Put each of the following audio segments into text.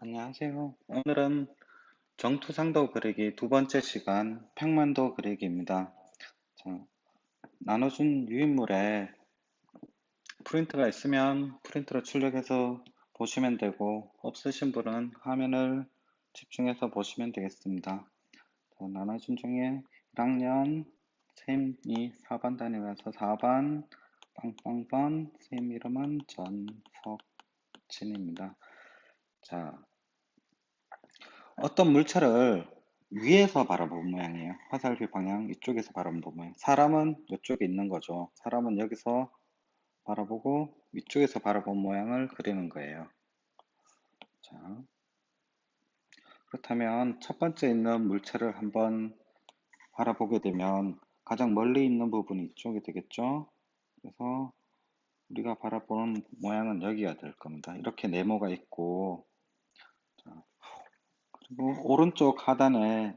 안녕하세요. 오늘은 정투상도 그리기 두 번째 시간 평면도 그리기입니다. 자, 나눠준 유인물에 프린트가 있으면 프린트로 출력해서 보시면 되고 없으신 분은 화면을 집중해서 보시면 되겠습니다. 자, 나눠준 중에 1학년 쌤이 4반 다니면서 4반 빵빵번 쌤 이름은 전석진입니다. 자, 어떤 물체를 위에서 바라본 모양이에요. 화살표 방향 이쪽에서 바라본 모양. 사람은 이쪽에 있는 거죠. 사람은 여기서 바라보고 위쪽에서 바라본 모양을 그리는 거예요. 자, 그렇다면 첫 번째 있는 물체를 한번 바라보게 되면 가장 멀리 있는 부분이 이쪽이 되겠죠. 그래서 우리가 바라보는 모양은 여기가 될 겁니다. 이렇게 네모가 있고 오른쪽 하단에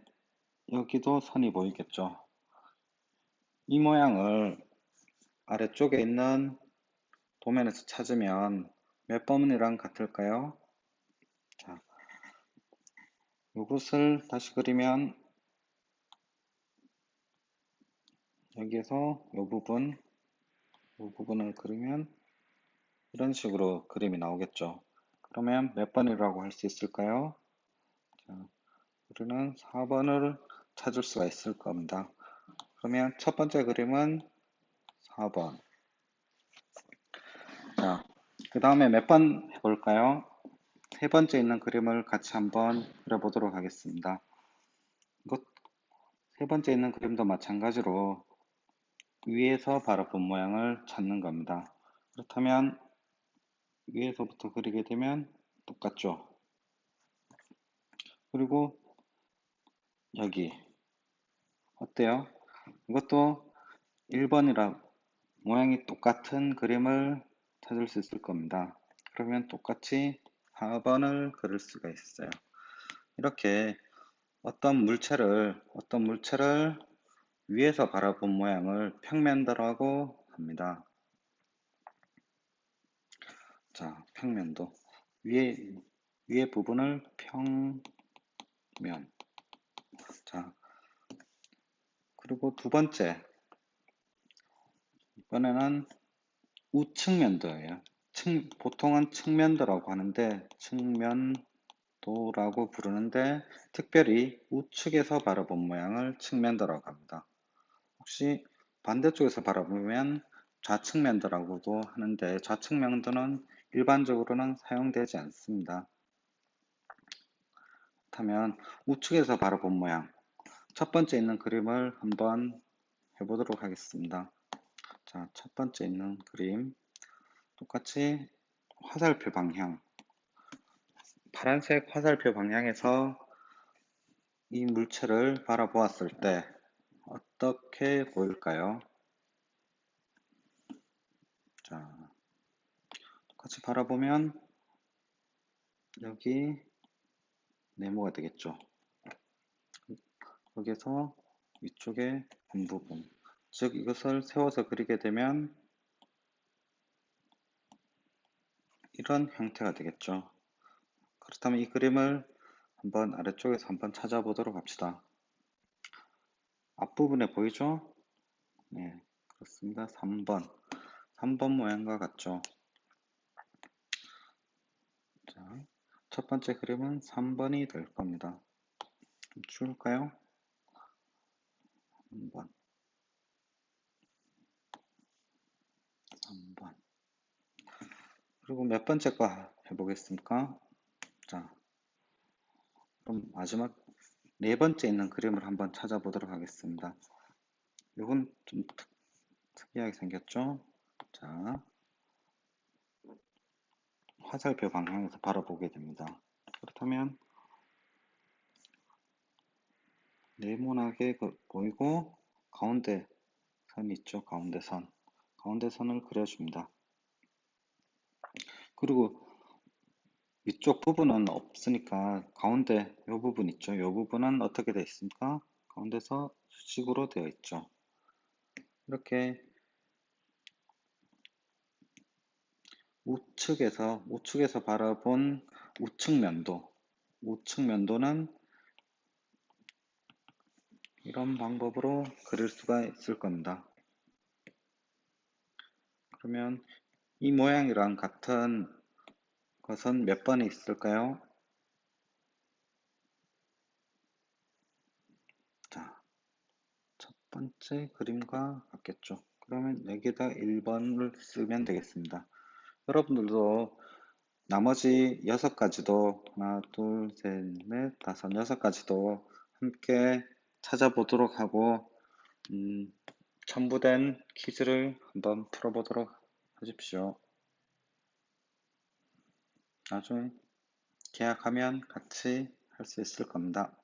여기도 선이 보이겠죠. 이 모양을 아래쪽에 있는 도면에서 찾으면 몇 번이랑 같을까요? 자, 이것을 다시 그리면 여기에서 이 부분, 이 부분을 그리면 이런 식으로 그림이 나오겠죠. 그러면 몇 번이라고 할 수 있을까요? 자, 우리는 4번을 찾을 수가 있을 겁니다. 그러면 첫 번째 그림은 4번. 자, 그 다음에 몇 번 해볼까요? 세 번째 있는 그림을 같이 한번 그려보도록 하겠습니다. 세 번째 있는 그림도 마찬가지로 위에서 바라본 모양을 찾는 겁니다. 그렇다면 위에서부터 그리게 되면 똑같죠? 그리고 여기 어때요? 이것도 1번이라 모양이 똑같은 그림을 찾을 수 있을 겁니다. 그러면 똑같이 4번을 그릴 수가 있어요. 이렇게 어떤 물체를 어떤 물체를 위에서 바라본 모양을 평면도라고 합니다. 자, 평면도 위에 위에 부분을 평 면. 자, 그리고 두 번째. 이번에는 우측면도예요. 측, 보통은 측면도라고 하는데 측면도라고 부르는데 특별히 우측에서 바라본 모양을 측면도라고 합니다. 혹시 반대쪽에서 바라보면 좌측면도라고도 하는데 좌측면도는 일반적으로는 사용되지 않습니다. 그렇다면 우측에서 바라본 모양 첫 번째 있는 그림을 한번 해보도록 하겠습니다. 자, 첫 번째 있는 그림 똑같이 화살표 방향 파란색 화살표 방향에서 이 물체를 바라보았을 때 어떻게 보일까요? 자, 똑같이 바라보면 여기 네모가 되겠죠. 여기서 위쪽에 분 부분 즉 이것을 세워서 그리게 되면 이런 형태가 되겠죠. 그렇다면 이 그림을 한번 아래쪽에서 한번 찾아보도록 합시다. 앞부분에 보이죠? 네, 그렇습니다. 3번. 3번 모양과 같죠? 자, 첫 번째 그림은 3번이 될 겁니다. 줄까요? 3번. 3번. 그리고 몇 번째 거 해보겠습니까? 자, 그럼 마지막 네 번째 있는 그림을 한번 찾아보도록 하겠습니다. 이건 좀 특, 특이하게 생겼죠? 자, 화살표 방향에서 바라보게 됩니다. 그렇다면 네모나게 그 보이고 가운데 선 있죠? 가운데 선. 가운데 선을 그려줍니다. 그리고 위쪽 부분은 없으니까 가운데 이 부분 있죠? 이 부분은 어떻게 되어 있습니까? 가운데서 수직으로 되어 있죠. 이렇게 우측에서 우측에서 바라본 우측 면도 우측 면도는 이런 방법으로 그릴 수가 있을 겁니다. 그러면 이 모양이랑 같은 것은 몇 번이 있을까요? 자, 첫 번째 그림과 같겠죠. 그러면 여기다 1번을 쓰면 되겠습니다. 여러분들도 나머지 여섯 가지도 하나, 둘, 셋, 넷, 다섯, 여섯 가지도 함께 찾아보도록 하고 음, 첨부된 퀴즈를 한번 풀어보도록 하십시오. 나중에 계약하면 같이 할 수 있을 겁니다.